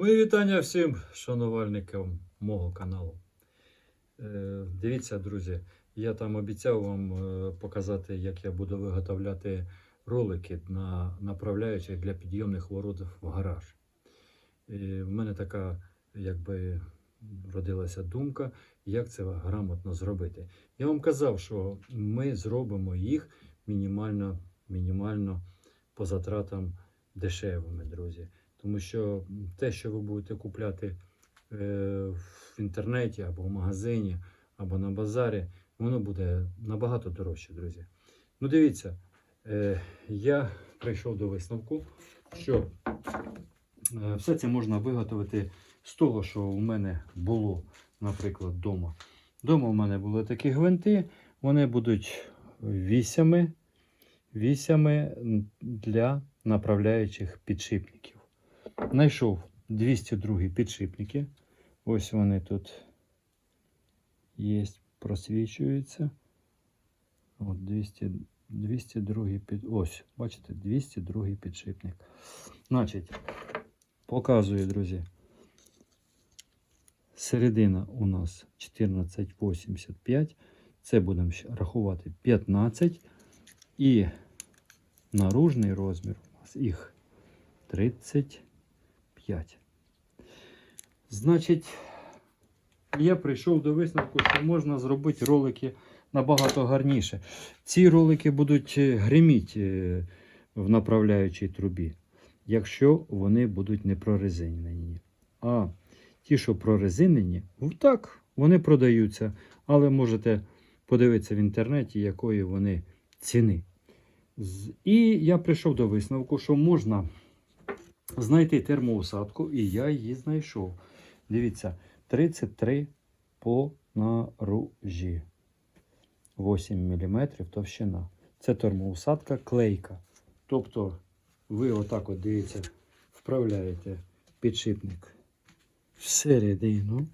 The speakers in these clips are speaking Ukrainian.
Мої вітання всім шанувальникам мого каналу. Е, Дивіться, друзі, я там обіцяв вам е, показати, як я буду виготовляти ролики на направляючих для підйомних ворот в гараж. І в мене така, якби родилася думка, як це грамотно зробити. Я вам казав, що ми зробимо їх мінімально, мінімально по затратам дешевими, друзі. Тому що те, що ви будете купляти е, в інтернеті або в магазині, або на базарі, воно буде набагато дорожче, друзі. Ну, дивіться, е, я прийшов до висновку, що е, все це можна виготовити з того, що у мене було, наприклад, вдома. Дома у мене були такі гвинти, вони будуть вісями, вісями для направляючих підшипників. Знайшов 202 підшипники. Ось вони тут є, просвічуються. От 200, 202 під... Ось, бачите, 202 підшипник. Значить, показую, друзі. Середина у нас 1485. Це будемо рахувати 15. І наружний розмір у нас їх 35. Значить, я прийшов до висновку, що можна зробити ролики набагато гарніше. Ці ролики будуть е, гриміти е, в направляючій трубі, якщо вони будуть не прорезинені. А ті, що прорезинені, ну, так, вони продаються, але можете подивитися в інтернеті, якої вони ціни. І я прийшов до висновку, що можна знайти термоусадку, і я її знайшов. Дивіться, 33 по наружі. 8 мм товщина. Це термоусадка клейка. Тобто ви отак от дивіться, вправляєте підшипник всередину.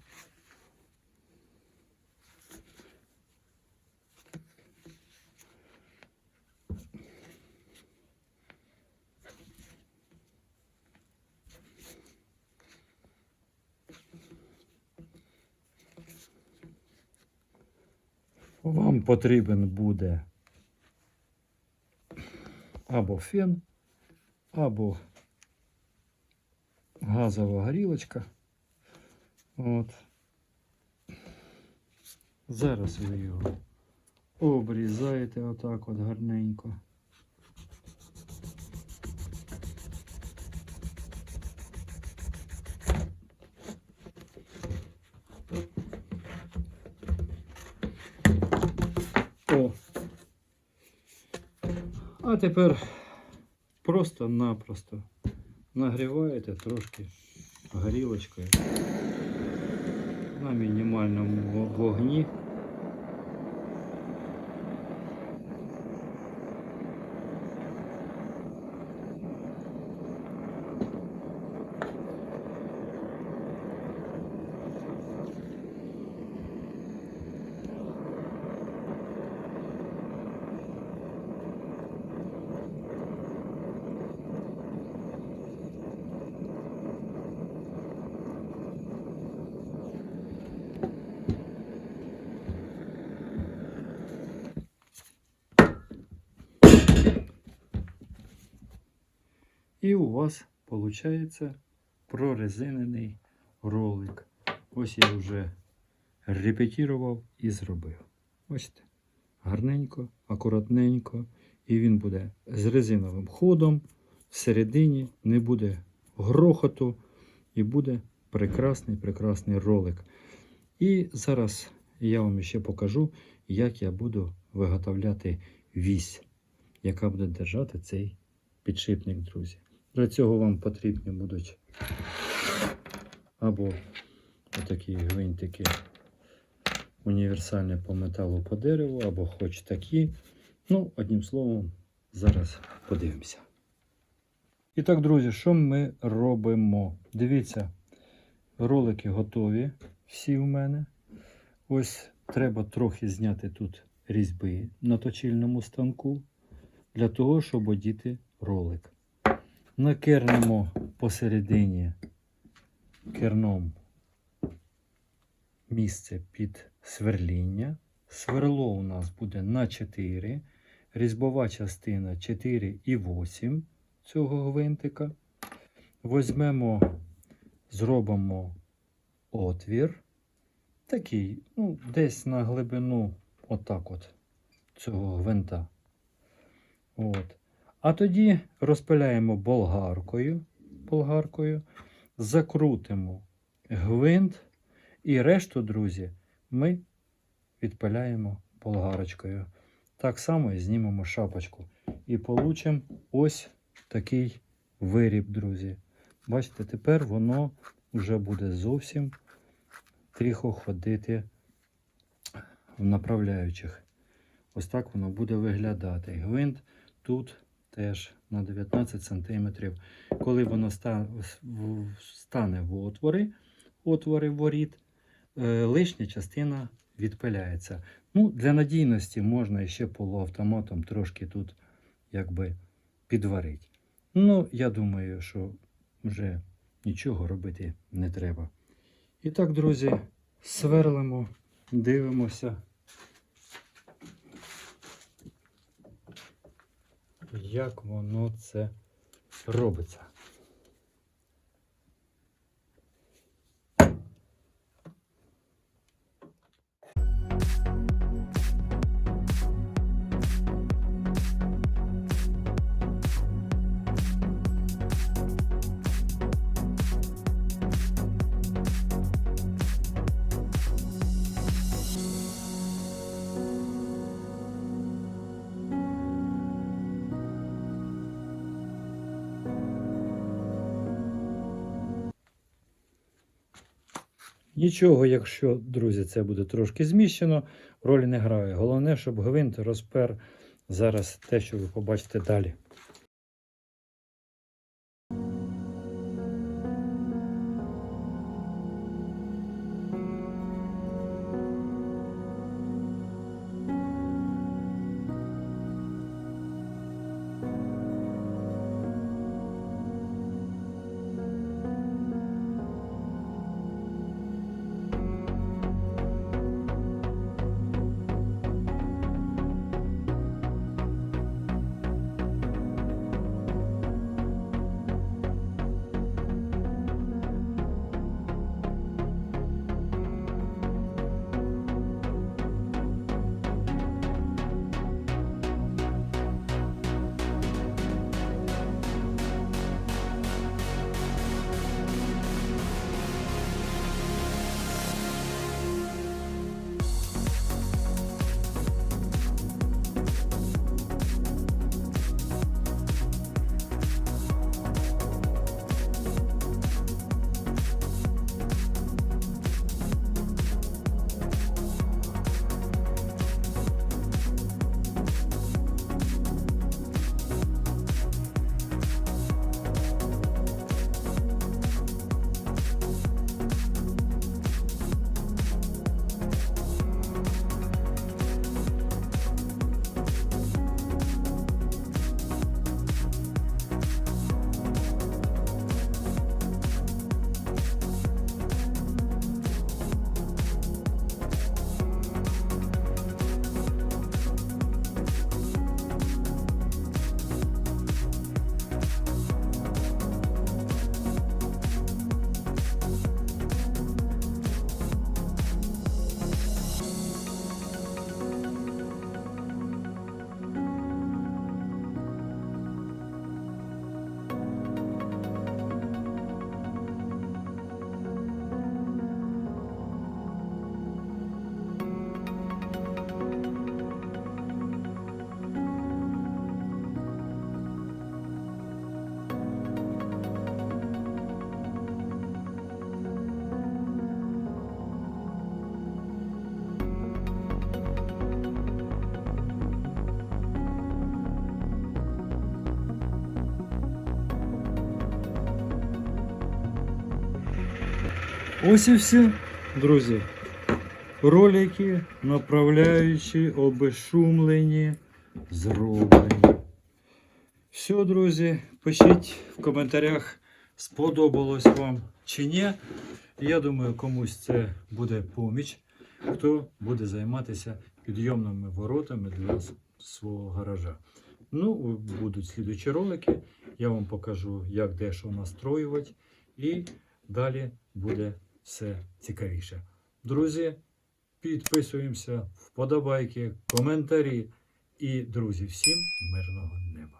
Вам потрібен буде або фен, або газова горілочка. От. Зараз ви його обрізаєте отак от гарненько. А тепер просто-напросто нагріваєте трошки горілочкою на мінімальному вогні. І у вас виходить прорезинений ролик. Ось я вже репетірував і зробив. Бачите? Гарненько, акуратненько. І він буде з резиновим ходом. Всередині не буде грохоту. І буде прекрасний, прекрасний ролик. І зараз я вам ще покажу, як я буду виготовляти вісь, яка буде держати цей підшипник, друзі. Для цього вам потрібні будуть або такі гвинтики універсальні по металу по дереву, або хоч такі. Ну, одним словом, зараз подивимося. І так, друзі, що ми робимо? Дивіться, ролики готові всі в мене. Ось треба трохи зняти тут різьби на точильному станку для того, щоб одіти ролик. Накернемо посередині керном місце під сверління. Сверло у нас буде на 4, різьбова частина 4,8 цього гвинтика. Возьмемо, зробимо отвір. Такий, ну, десь на глибину отак от цього гвинта. От. А тоді розпиляємо болгаркою, болгаркою, закрутимо гвинт і решту, друзі, ми відпиляємо болгарочкою. Так само і знімемо шапочку. І получимо ось такий виріб, друзі. Бачите, тепер воно вже буде зовсім тихо ходити в направляючих. Ось так воно буде виглядати. Гвинт тут теж на 19 см. Коли воно стане в отвори, отвори воріт, е, лишня частина відпиляється. Ну, для надійності можна ще полуавтоматом трошки тут якби підварити. Ну, я думаю, що вже нічого робити не треба. І так, друзі, сверлимо, дивимося. Як воно це робиться? Нічого, якщо, друзі, це буде трошки зміщено, ролі не грає. Головне, щоб гвинт розпер зараз те, що ви побачите далі. Ось і все, друзі. Ролики, направляючі, обезшумлені, зроблені. Все, друзі, пишіть в коментарях сподобалось вам чи ні. Я думаю, комусь це буде поміч, хто буде займатися підйомними воротами для свого гаража. Ну, будуть слідучі ролики. Я вам покажу, як де що настроювати. І далі буде все цікавіше. Друзі, підписуємося, вподобайки, коментарі. І, друзі, всім мирного неба!